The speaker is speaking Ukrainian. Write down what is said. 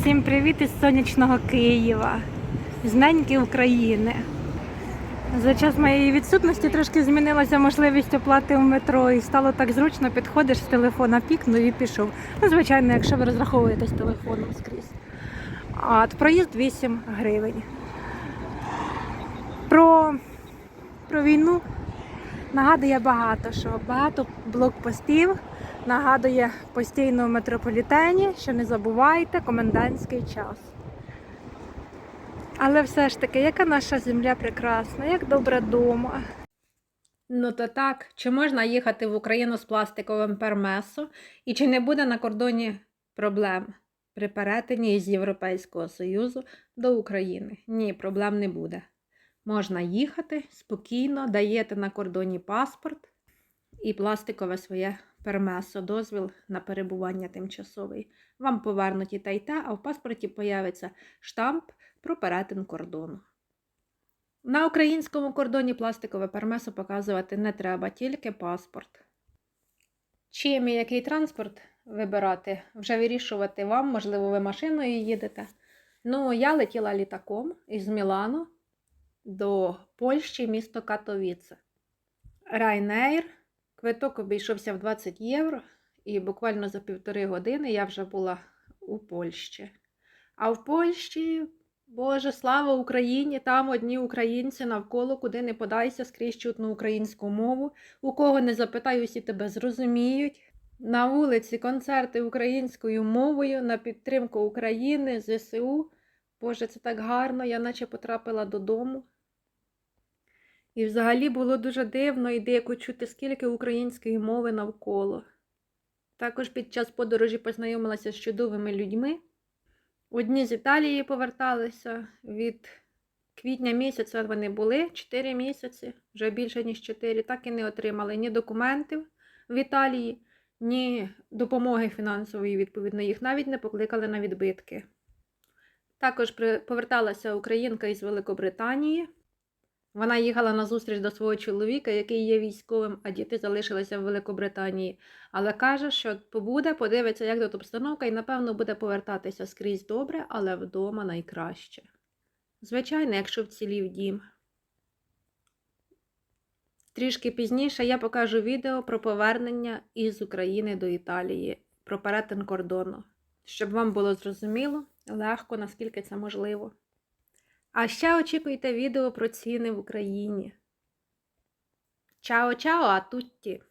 Всім привіт із сонячного Києва, з неньки України. За час моєї відсутності трошки змінилася можливість оплати в метро і стало так зручно, підходиш з телефона, пікнув і пішов. Ну, звичайно, якщо ви розраховуєте з телефоном скрізь. От проїзд 8 гривень. Про, про війну нагадує багато, що багато блокпостів нагадує постійно в метрополітені, що не забувайте комендантський час. Але все ж таки, яка наша земля прекрасна, як добре дома. Ну то так, чи можна їхати в Україну з пластиковим пермесо, і чи не буде на кордоні проблем при перетині із Європейського Союзу до України? Ні, проблем не буде. Можна їхати спокійно, даєте на кордоні паспорт і пластикове своє пермесо, дозвіл на перебування тимчасовий. Вам повернуть і те, й те, а в паспорті появиться штамп про перетин кордону. На українському кордоні пластикове пермесо показувати не треба, тільки паспорт. Чим і який транспорт вибирати, вже вирішувати вам, можливо, ви машиною їдете. Ну, я летіла літаком із Мілану до Польщі, місто Катовіце. Ryanair. Квиток обійшовся в 20 євро, і буквально за півтори години я вже була у Польщі. А в Польщі, Боже, слава Україні! Там одні українці навколо, куди не подайся, скрізь чутну українську мову. У кого не запитай, усі тебе зрозуміють. На вулиці концерти українською мовою на підтримку України, ЗСУ. Боже, це так гарно, я наче потрапила додому. І взагалі було дуже дивно і дико чути, скільки української мови навколо. Також під час подорожі познайомилася з чудовими людьми. Одні з Італії поверталися від квітня місяця вони були 4 місяці, вже більше ніж 4, так і не отримали ні документів в Італії, ні допомоги фінансової, відповідно, їх навіть не покликали на відбитки. Також поверталася українка із Великобританії. Вона їхала на зустріч до свого чоловіка, який є військовим, а діти залишилися в Великобританії. Але каже, що побуде, подивиться, як тут обстановка, і, напевно, буде повертатися скрізь добре, але вдома найкраще. Звичайно, якщо вцілів дім. Трішки пізніше я покажу відео про повернення із України до Італії, про перетин кордону, щоб вам було зрозуміло, легко, наскільки це можливо. А ще очікуйте відео про ціни в Україні. Чао-чао, а тутті!